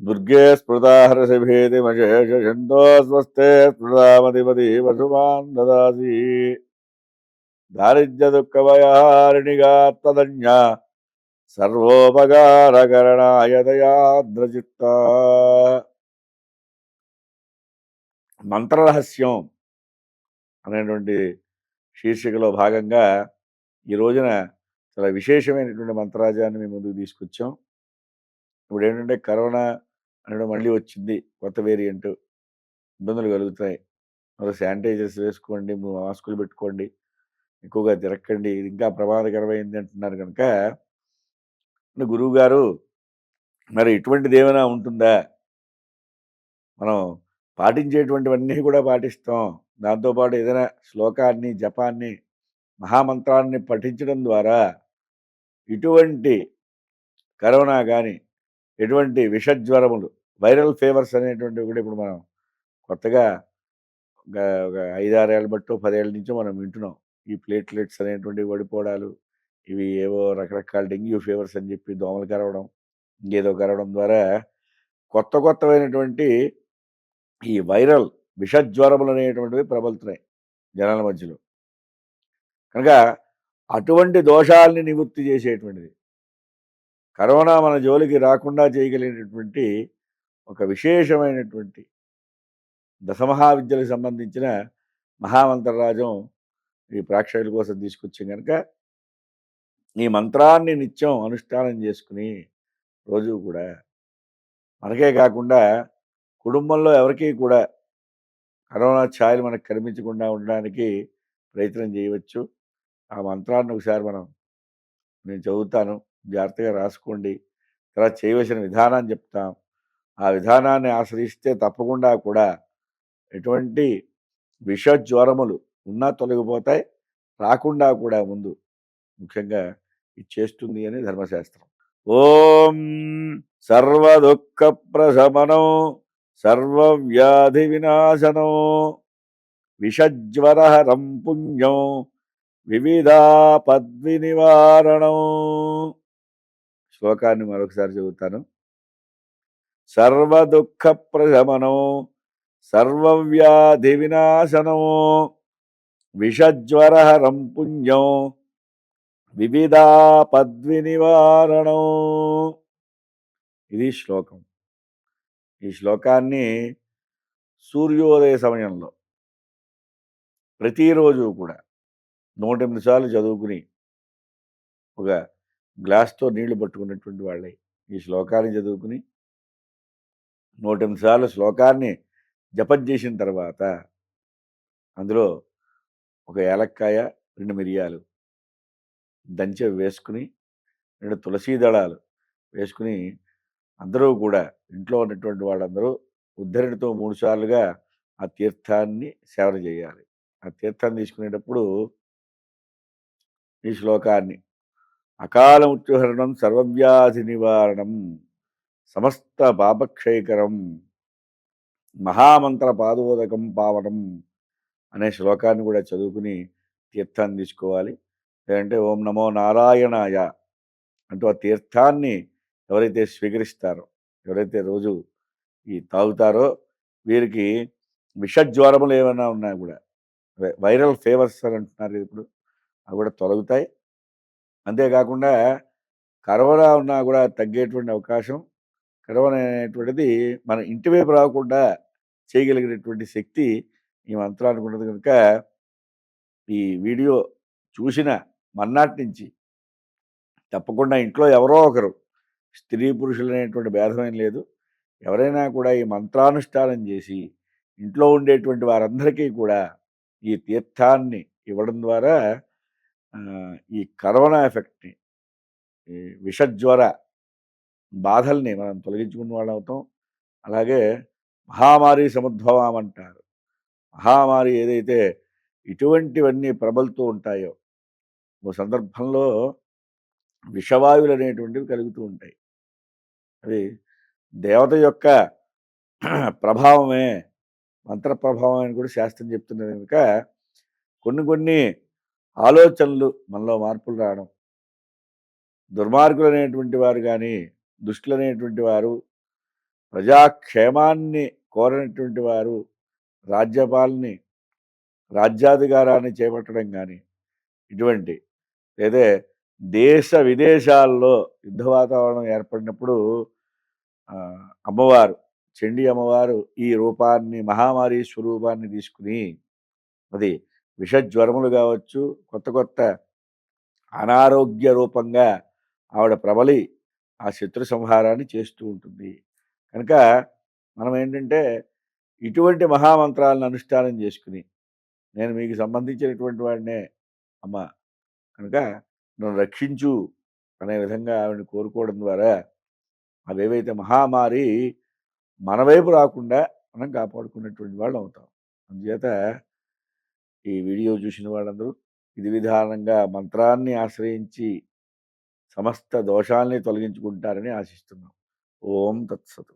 దుర్గే స్మృతాహరసిభేదిమశేషంతో స్వస్తే స్మృతామతిపతి వసుమాన్ దాసి దారిద్ర్య దుఃఖభయారిణిగా తదన్య సర్వోపకారకరణాయ దయాద్రచిత్త మంత్రరహస్యం అనేటువంటి శీర్షికలో భాగంగా ఈ రోజున చాలా విశేషమైనటువంటి మంత్రాజాన్ని మేము ముందుకు తీసుకొచ్చాం. ఇప్పుడు ఏంటంటే కరోనా అనడం మళ్ళీ వచ్చింది. కొత్త వేరియంట్ ఇబ్బందులు కలుగుతాయి. మరి శానిటైజర్స్ వేసుకోండి మాస్కులు పెట్టుకోండి ఎక్కువగా తిరక్కండి. ఇది ఇంకా ప్రమాదకరమైంది అంటున్నారు కనుక గురువు గారు మరి ఇటువంటిది ఏమైనా ఉంటుందా? మనం పాటించేటువంటివన్నీ కూడా పాటిస్తాం. దాంతోపాటు ఏదైనా శ్లోకాన్ని జపాన్ని మహామంత్రాన్ని పఠించడం ద్వారా ఇటువంటి కరోనా కానీ ఎటువంటి విషజ్వరములు వైరల్ ఫీవర్స్ అనేటువంటివి కూడా ఇప్పుడు మనం కొత్తగా ఒక ఒక ఐదారేళ్ళ బట్టో పదేళ్ళ నుంచో మనం వింటున్నాం. ఈ ప్లేట్లెట్స్ అనేటువంటివి పడిపోవడాలు ఇవి ఏవో రకరకాల డెంగ్యూ ఫీవర్స్ అని చెప్పి దోమలు కరవడం ఇంకేదో కరవడం ద్వారా కొత్త కొత్తమైనటువంటి ఈ వైరల్ విషజ్వరములు అనేటువంటివి ప్రబలుతున్నాయి జనాల మధ్యలో. కనుక అటువంటి దోషాలని నివృత్తి చేసేటువంటిది. కరోనా మన జోలికి రాకుండా చేయగలిగినటువంటి ఒక విశేషమైనటువంటి దశమహావిద్యలకు సంబంధించిన మహామంత్రరాజం ఈ ప్రేక్షకుల కోసం తీసుకొచ్చాం కనుక ఈ మంత్రాన్ని నిత్యం అనుష్ఠానం చేసుకుని రోజు కూడా మనకే కాకుండా కుటుంబంలో ఎవరికీ కూడా కరోనా ఛాయలు మనకు కనిపించకుండా ఉండడానికి ప్రయత్నం చేయవచ్చు. ఆ మంత్రాన్ని ఒకసారి మనం నేను చదువుతాను జాగ్రత్తగా రాసుకోండి. తర్వాత చేయవలసిన విధానాన్ని చెప్తాం. ఆ విధానాన్ని ఆశ్రయిస్తే తప్పకుండా కూడా ఎటువంటి విష జ్వరములు ఉన్నా తొలగిపోతాయి రాకుండా కూడా ముందు ముఖ్యంగా ఇది చేస్తుంది అని ధర్మశాస్త్రం. ఓం సర్వ దుఃఖ ప్రశమనం సర్వవ్యాధి వినాశనం విషజ్వరహరం పుణ్యం వివిధా పద్వి నివారణం శ్లోకాన్ని మరొకసారి చెబుతాను సర్వ దుఃఖ సర్వవ్యాధి వినాశనో విషజ్వరహరం పుణ్యం వివిధా నివారణం ఇది శ్లోకం. ఈ శ్లోకాన్ని సూర్యోదయ సమయంలో ప్రతిరోజు కూడా నూట ఎనిమిది సార్లు చదువుకుని ఒక గ్లాస్తో నీళ్ళు పట్టుకున్నటువంటి వాళ్ళే. ఈ శ్లోకాన్ని చదువుకుని నూట ఎనిమిది సార్లు శ్లోకాన్ని జపం చేసిన తర్వాత అందులో ఒక ఏలక్కాయ రెండు మిరియాలు దంచె వేసుకుని రెండు తులసీ దళాలు వేసుకుని అందరూ కూడా ఇంట్లో ఉన్నటువంటి వాళ్ళందరూ ఉద్ధరణితో మూడుసార్లుగా ఆ తీర్థాన్ని సేవన చేయాలి. ఆ తీర్థాన్ని తీసుకునేటప్పుడు ఈ శ్లోకాన్ని అకాల మృత్యుహరణం సర్వవ్యాధి నివారణం సమస్త పాపక్షయకరం మహామంత్ర పాదోదకం పావడం అనే శ్లోకాన్ని కూడా చదువుకుని తీర్థాన్ని తీసుకోవాలి. లేదంటే ఓం నమో నారాయణాయ అంటూ ఆ తీర్థాన్ని ఎవరైతే స్వీకరిస్తారో ఎవరైతే రోజు ఈ తాగుతారో వీరికి విషజ్వరములు ఏమైనా ఉన్నా కూడా వైరల్ ఫీవర్స్ అని అంటున్నారు ఇప్పుడు అవి కూడా తొలగుతాయి. అంతేకాకుండా కరోనా ఉన్నా కూడా తగ్గేటువంటి అవకాశం కరోనా అనేటువంటిది మన ఇంటి వైపు రాకుండా చేయగలిగినటువంటి శక్తి ఈ మంత్రానికి ఉన్నది కనుక ఈ వీడియో చూసిన మన్నాటి నుంచి తప్పకుండా ఇంట్లో ఎవరో ఒకరు స్త్రీ పురుషులు అనేటువంటి భేదమేం లేదు. ఎవరైనా కూడా ఈ మంత్రానుష్ఠానం చేసి ఇంట్లో ఉండేటువంటి వారందరికీ కూడా ఈ తీర్థాన్ని ఇవ్వడం ద్వారా ఈ కరోనా ఎఫెక్ట్ని విషజ్వర బాధల్ని మనం తొలగించుకున్న వాళ్ళు అవుతాం. అలాగే మహామారి సముద్భవం అంటారు. మహామారి ఏదైతే ఇటువంటివన్నీ ప్రబలుతూ ఉంటాయో ఓ సందర్భంలో విషవాయువులు అనేటువంటివి కలుగుతూ ఉంటాయి. అది దేవత యొక్క ప్రభావమే మంత్ర ప్రభావం అని కూడా శాస్త్రం చెప్తున్నది కనుక కొన్ని కొన్ని ఆలోచనలు మనలో మార్పులు రావడం దుర్మార్గులు అనేటువంటి వారు కానీ దుష్టులనేటువంటి వారు ప్రజాక్షేమాన్ని కోరనటువంటి వారు రాజ్యపాలని రాజ్యాధికారాన్ని చేపట్టడం కానీ ఇటువంటి లేదా దేశ విదేశాల్లో యుద్ధ వాతావరణం ఏర్పడినప్పుడు అమ్మవారు చెండి అమ్మవారు ఈ రూపాన్ని మహామారి స్వరూపాన్ని తీసుకుని అది విషజ్వరములు కావచ్చు కొత్త కొత్త అనారోగ్య రూపంగా ఆవిడ ప్రబలి ఆ శత్రు సంహారాన్ని చేస్తూ ఉంటుంది. కనుక మనం ఏంటంటే ఇటువంటి మహామంత్రాలను అనుష్ఠానం చేసుకుని నేను మీకు సంబంధించినటువంటి వాడినే అమ్మ. కనుక నన్ను రక్షించు అనే విధంగా ఆవిడని కోరుకోవడం ద్వారా అవేవైతే మహామారి మన వైపు రాకుండా మనం కాపాడుకున్నటువంటి వాళ్ళు అవుతాం. అందుచేత ఈ వీడియో చూసిన వాళ్ళందరూ ఇది విధానంగా మంత్రాన్ని ఆశ్రయించి సమస్త దోషాల్ని తొలగించుకుంటారని ఆశిస్తున్నాం. ఓం తత్సతు.